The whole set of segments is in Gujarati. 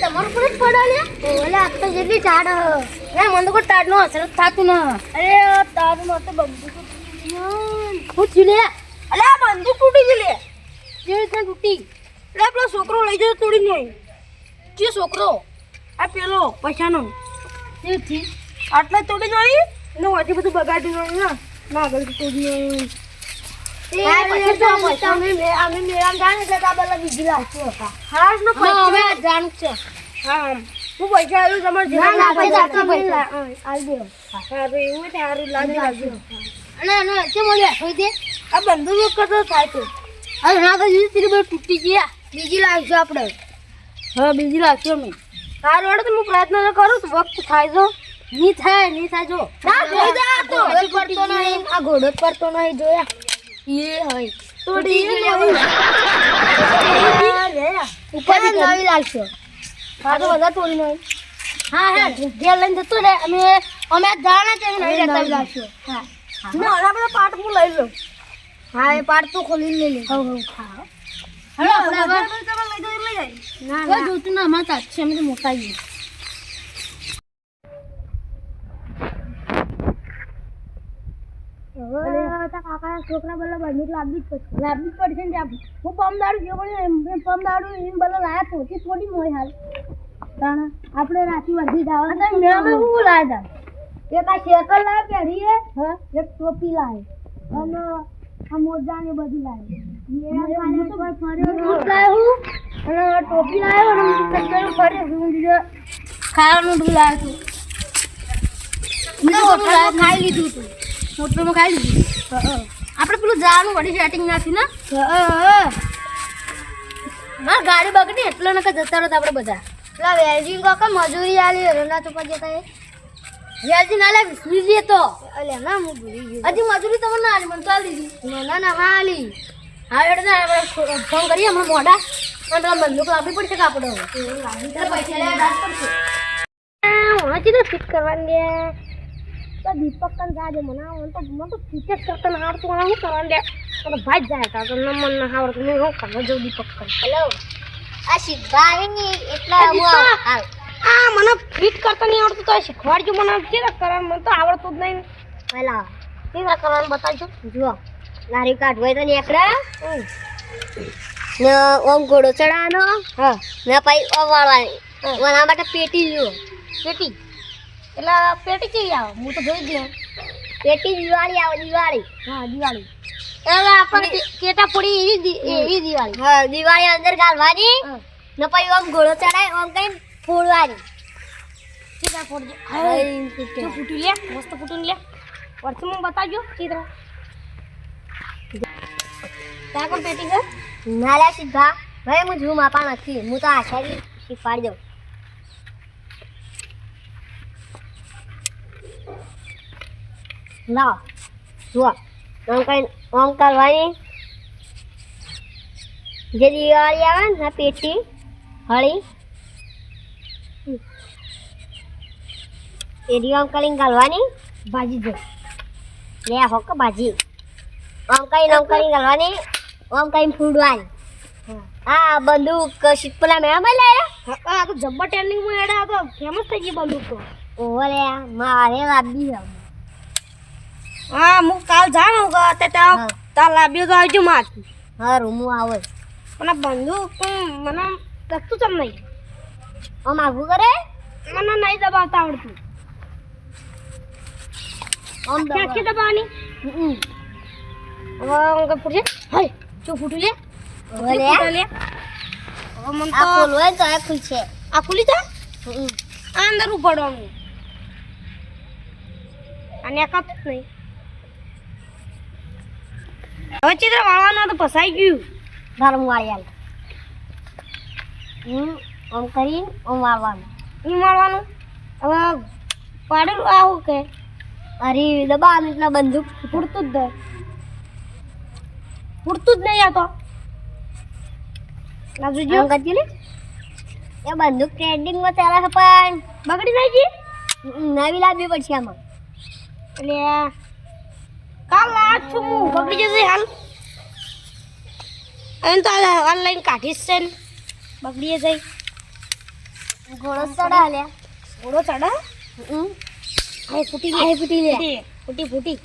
તમારું જ પડે લે ઓલે આ તો જેટલી ટાઢ હ એ મને કોઈ ટાઢ નો અસર થાતું ન. અરે તારું માં તો બંદૂક હું લે અલે બંદૂક તૂટી ગઈ લે કેવી રીતના તૂટી? એટલે પેલો છોકરો લઈ જતો તોડી નહીં જે છોકરો? આ પેલો પૈસાનો. કેવી આટલા તોડી જોઈ ને વાંચી બધું બગાડી જોઈ ના ના આગળ તોડી જોઈ તૂટી ગયા. બીજી લાવશું આપણે હા બીજી લાવશું અમે. હા વડે તો હું પ્રયત્ન તો કરું છું. વખત થાય જો. નહીં થાય નહીં થાય જો. આ તો પડતો નહીં. આ ઘોડો પડતો નહીં જોયા. એ હોય તોડી ઉપર નવી લાગશે હા તો બધા તોડી નહીં હા હા ઘેર લઈને જતો રે અમે અમે જાણે છે નહીં જતા હા. ના બધા પાટ હું લઈ લઉં હા. એ પાટ તો ખોલી લઈ લે હવ હવ હા. હવે આપણે હવે ના ના. જોતું ના અમારા છે અમે તો મોટા છીએ. છોકરા બોલો બંદૂક લાવવી જ પડશે. લાવવી જ પડશે ને હું પમ દાડું ગયો પણ એમ. પમ દાડું એમ બોલો લાયા થોડી મોય હાલ. આપણે રાતી વર્ધી દાવા મેળામાં શું લાયા હતા એક આ શેકર લાવે પહેરીએ હા. એક ટોપી લાવે અને આ મોજા ને બધું લાવે ટોપી લાવ્યો અને ચક્કર ફરે હું બીજો ખાવાનું લાવ્યો હતું ખાઈ લીધું હતું હોટલમાં ખાઈ લીધું. આપણે પેલું જવાનું વળી સેટિંગ નાખી ને? મારે ગાડી બગડી એટલે નકર જતા રહો આપણે બધા. પેલા વેલ્ડિંગ કાકા મજૂરી આલી રના ચોપા જતા એ. વેલ્ડિંગ આલે વિસરી તો. અલે ના હું ભૂલી ગયો. હજી મજૂરી તમને ના આલી મને તો આલી દીધી. ના ના ના હા આલી. હા એટલે ના આપણે ફોન કરીએ હમણાં મોડા અને બંદૂક લાવવી પડશે કે આપણે? પૈસા લેવા પડશે. તો ફિટ કરવાની દે તો દીપક કન જાજે મને મને તો મને તો જ કરતા ના આવડતું મને શું કરવાનું દે તો ભાઈ જ જાય કા તો ન મન ના આવડતું હું શું કરવા જવું દીપક કન? હેલો. આ શીખવાડી એટલા હાલ. આ મને ફિટ કરતા નહીં આવડતું તો શીખવાડજો મને કેવા કરવાનું? મને તો આવડતું જ નહીં પહેલા કેવા કરવાનું બતાવજો? જુઓ. લારી કાઢવાય તો નીકળે ને ઓમ ઘોડો ચડાવવાનો? હા. ને પછી ઓમ વાળવાની. માટે પેટી લ્યો પેટી? એટલે પેટી કેવી આવે? હું તો જોઈ જ લઉં. પેટી દિવાળી આવે દિવાળી. હા દિવાળી. એટલે આપણે કેટા પૂરી એવી એવી દિવાળી. હા દિવાળી અંદર ગાલવાની ને પછી આમ ઘોડો ચડાય આમ કઈ ફોડવાની. કેટા ફોડજો. જો ફૂટી લે મસ્ત ફૂટી લે. વર્ષમાં બતાવજો ચિત્ર. ત્યાં કોણ પેટી છે? ના લે સીધા ભાઈ હું ઝૂમ આપા નથી. હું તો આશારી શીખવાડી દઉં. લાવ જો આમ કઈ આમ કરવાની જે દિવાળી આવે ને પેટી હળી. એ રી આમ કરીને ગાલવાની ભાજી દે લે હોક ભાજી. આમ કઈ આમ કરીને ગાલવાની આમ કરીને ફૂડવાની. હા બંદૂક શીતપલા મેળા માં લાયા? હા તો જબ્બર ટ્રેનિંગમાં એડા તો ફેમસ થઈ ગઈ બંદૂક તો. ઓરે મારે લાવી હા હું કાલ જાણું કે તે હા. તાર લાવ્યો તો આવજો માર હા રૂમું આવે મને બંધુ મને લખતું ચમ નહીં. આમ આગું કરે? મને નહીં દબાવતા આવડતું. આમ ક્યાંથી દબાવવાની? હવે હું કે પૂછે હાય ચો ફૂટી લે. ફૂટા લે. હવે મને આ તો ખોલવાય તો આ ખુલશે આ ખુલી તો? આ અંદર ઉપાડવાનું અને આ નહીં. હવે ચિત્ર વાળવાનું તો ફસાઈ ગયું. ધારું હમ આમ કરીને આમ વાળવાનું. એ વાળવાનું? હવે પાડેલું આવું કે? અરે દબાણ એટલે બંદૂક. પૂરતું જ પૂરતું જ નહીં આ તો. નાજુ જો કરતી લે એ બંદૂક ટ્રેન્ડિંગમાં ચાલે છે પણ બગડી જાય છે? નવી લાવવી પડશે આમાં. એટલે કાલ આ છું હું બગડી જશે હાલ. એમ તો ઓનલાઈન કાઢીશ છે ને. બગડી જાય. ઘોડો ચડા લે. ઘોડો ચડા હમ. હા ફૂટી આ ફૂટી લે. ફૂટી. ફૂટી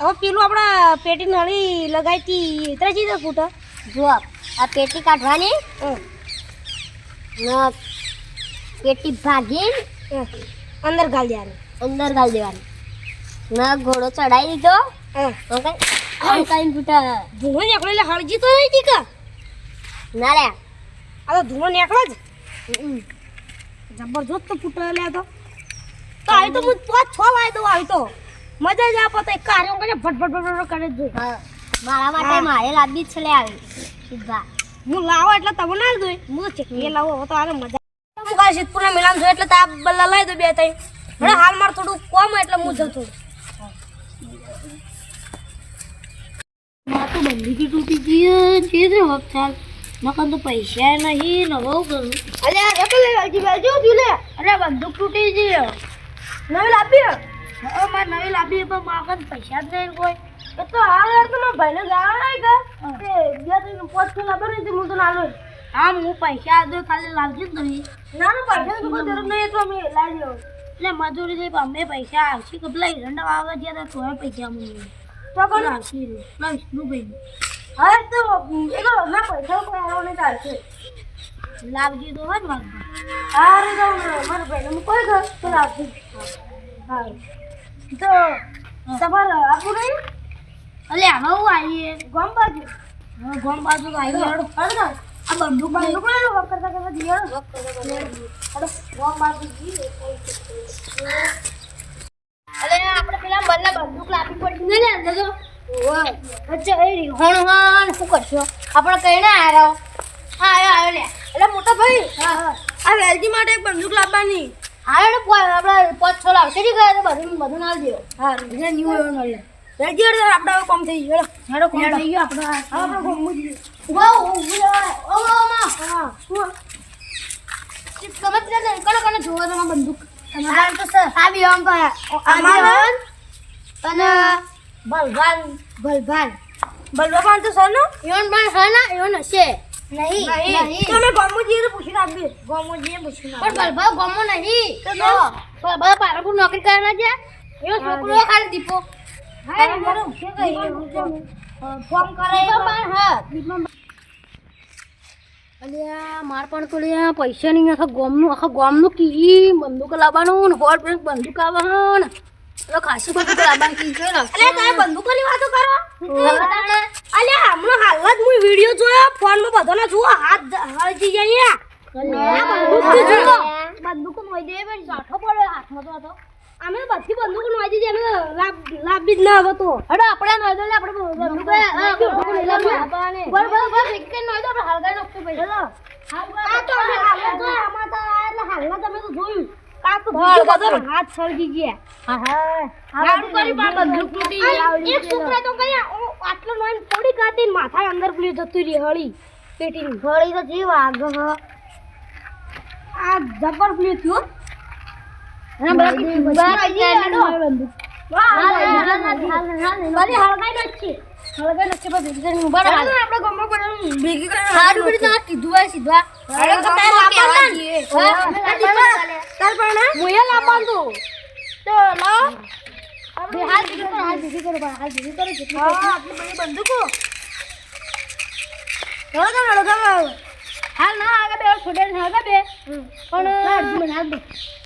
હવે પેલું આપણા પેટી નળી લગાવી હતી એટલે ચીજ ફૂટે. જો આ પેટી કાઢવાની. પેટી ભાગી. અંદર ગાલ દેવાની. અંદર ગાળી દેવાની. ને ઘોડો ચડાવી દીધો ફૂટા. ધૂળો નીકળે એટલે હળજી તો નહીં ટીકા ના લે આ તો ધૂળો નીકળે જ. જબરજસ્ત તો ફૂટે લે તો. તો આવી તો હું પાંચ છ વાય દઉં આવી તો. મજા જ આપો તો એક કાર્ય કરે ફટ ફટ ફટ કરે જ જોઈ. મારા માટે મારે જ છે લે આવી. સીધા. હું લાવો એટલે તમે ના જોઈ. હું ચકલી લાવો તો આને મજા. હું કાલે સિદ્ધપુરના મેળામાં જોયું એટલે તાપ બલ્લા લઈ દો બે ત્રણ. હાલ મારે થોડું કોમ એટલે હું જઉં મારે તો બંદૂકી તૂટી ગઈ છે હક ચાલ નકર તો પૈસા નહીં ને બહુ કરું. અરે એક લે હજી બેજો તું લે. અરે બંદૂક તૂટી ગઈ. નવી લાવી. હવે મારે નવી લાંબી પણ મારા પાસે જ નહીં કોઈ. એ તો હાલ યાર તો મારા ભાઈને ગાવા નહીં કે? તે બે ત્રણ પોચ કિલો લાવો ને તે હું તો ના લઉં હા હું પૈસા આદો ખાલી લાવજો જ નહીં ના ના પૈસા તો કોઈ જરૂર નહીં તો અમે લાવી લઉં એટલે મજૂરી દઈ અમે પૈસા આવશે કપલા પેલા હિરંડા વાવવા ગયા હતા પૈસા મને તો પણ દુબઈ હા તો એનો ના પૈસા કોઈ આવો નહીં ચાલશે લાવજો તો હોય ને હા રે જાઉં મારા ભાઈને હું કોઈ ઘર તો લાવશું હા તો તમારે આપવું નહીં અલે હવે હું આવીએ ગમ બાજુ હવે ગોમ બાજુ તો આવી હેડો હળદા આ બંદૂક બંદૂક લઈ લો વખ કરતા કરતા દિયર હળો ગમ બાજુ જી અલે આપણે પેલા બંને બંદૂક લાવી પડી ને અંદર તો અચ્છા એ રી હોણ શું કરશો? આપણે કઈ ના આવ્યો હા આવ્યો આવ્યો લે. એટલે મોટા ભાઈ આ વેલજી માટે એક બંદૂક લાવવાની. હા એટલે આપણે પાંચ છ લાવશે. ઠીક તો બધું બધું ના દો હા બીજા ન્યુ એવો મળે વેલજી એટલે આપણે હવે કોમ થઈ ગયો. હેડો. કોમ થઈ ગયો આપણે આપણે કોમ મૂકી ઊભા ઓ માં હા શું કમત લે કને કને જોવા તમારા બંદૂક. તમારા તો સર આ બી આમ પર અમારા? અને બલવાન. બલવાન. બલવા તો સર નો યોન પણ ના યોન હશે. નહીં નહીં. તમે ગમુજી ને પૂછી રાખજો ગોમોજીએ પૂછ્યું પણ બલભા ગોમો નહીં. તો બલભા પાલનપુર નોકરી કરવાના છે એવો છોકરો ખાલી દીપો. હા મારો ફોન કરે પણ હા અલ્યા માર પણ તો લ્યા પૈસા નહીં આખા ગોમનું આખા ગોમનું કી બંદૂક લાવવાનું ને હોટ પર બંદૂક આવવાનું ને. ખાસી બંદૂક લાવવાનું કી છે અરે તમે બંદૂકોની વાતો કરો. અલ્યા હમણાં હાલ જ હું વિડિયો જોયો બધો ન જુઓ હાથ હળજી જાય બંદૂક બંદૂક મોઈ દે પણ જાઠો પડ્યો હાથમાં તો હતો અમે બધી બંદૂક તો લાભ જ ના હવે તો હડો આપણે નોઈ દો આપણે બસ બસ બસ એક કે નોઈ દો આપણે હળગાઈ નાખશું ભાઈ. આ તો અમે હાલ જ આમાં તો એટલે હાલમાં તમે તો જોયું. આ તો હાથ સળગી ગયા. હા હા. હારું કરી પણ બંદૂક તૂટી એક છોકરા તો કઈ આટલો નોઈન થોડી કાઢી માથા અંદર જતું રહી હળી. પેટીની. હળી તો જીવ આગળ આ જબર ફ્લ્યુ થયું ના બાકી બંદૂક. બંદૂકો હાલ ના આગળ બે છોડે આગળ બે. પણ હાથ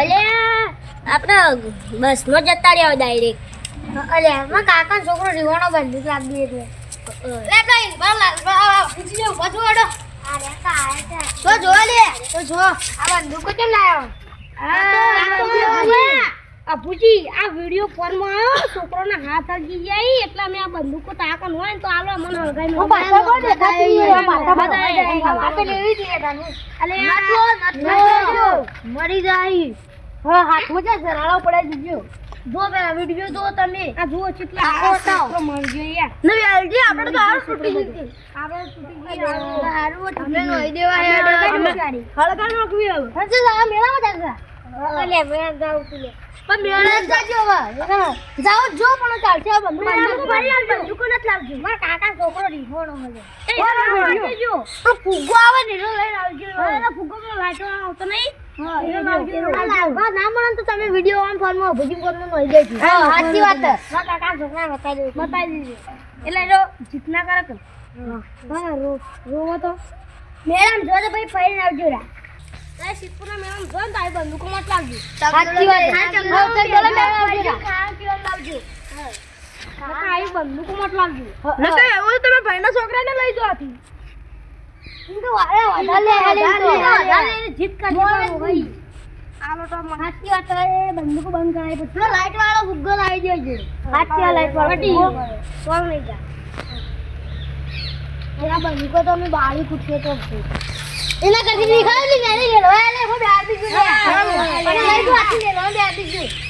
અલ્યા બસ બસમાં જતા રહ્યા ડાયરેક્ટ અલ્યા મારા કાકા છોકરો રીવાનો બંદૂક આપી એટલે લે ભાઈ બાર લા પૂછી લે ઊભા છો અડો અરે કાય તો જો લે તો જો આ બંદૂક કેમ લાવ્યો પૂછી આ વિડિયો ફોનમાં આવ્યો છોકરોના હાથ હગી જાય એટલે મેં આ બંદૂકો તાકન હોય ને તો આલો મને હળગાઈ હું પાછા કોણ દેખાતી. લેવી જોઈએ તાનું. અલે. મરી જાય. હા હાથમાં જ્યાં જરાળો પડાઈ જો પેલા વીડિયો જો તમે. આ જુઓ કેટલા આવો આ તાવ. છોકરો મરી ગયો યાર. નવી આલજી આપણે તો હારું તૂટી ગઈ આપણે તૂટી ગઈ હારું તમે નોઈ દેવા યાર હળગા નાખવી હવે. હજુ આ મેળામાં જાગા અલે મેં જાઉં છું લે. પણ મેળા જાજો હવે. જાઓ જો પણ ચાલશે. આ બંદૂક બંદૂક ભરી આવજો. બંદૂકો નથી લાવજો. મારા કાકા છોકરો રીઠોણો મળે એ હળગાઈ તો ફુગ્ગો આવે ને લઈને આવજો. ફુગ્ગો પેલો આવતો નહીં. ના. ના ને તો તમે વીડિયો ઓન ફોનમાં ભૂજી ફોનમાં નોઈ દેજો હા સાચી વાત કાકા છોકરા બતાવી બતાવી દેજો. એટલે જો જીતના કરે રોવો તો. મેડમ જો ભાઈ ફરીને આવજો રા. તારે સિદ્ધપુરના મેળામાં જો ને તારી બંદૂકો મત લાવજો સાચી વાત હા ચલો મેડમ આવજો રા. ખાવા પીવાનું લાવજો કાકા આવી બંદૂકો મત લાવજો નકર એવું તમે ભાઈના છોકરાને લઈ જો બંદૂકો બંધ કરાવી પડશે લાઈટ વાળો લાવી દેજો સાચી લાઈટ વાળો કોણ એના બંદૂકો તો અમે બાળી કૂટીએ તો એના કરતી બી ખાલી ને એને લેવા લે હું. બે આપી ગયું લઈ લેવા બે આપી ગયું દઉં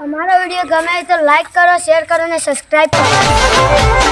અમારો વીડિયો ગમે તો લાઈક કરો શેર કરો અને સબસ્ક્રાઈબ કરો.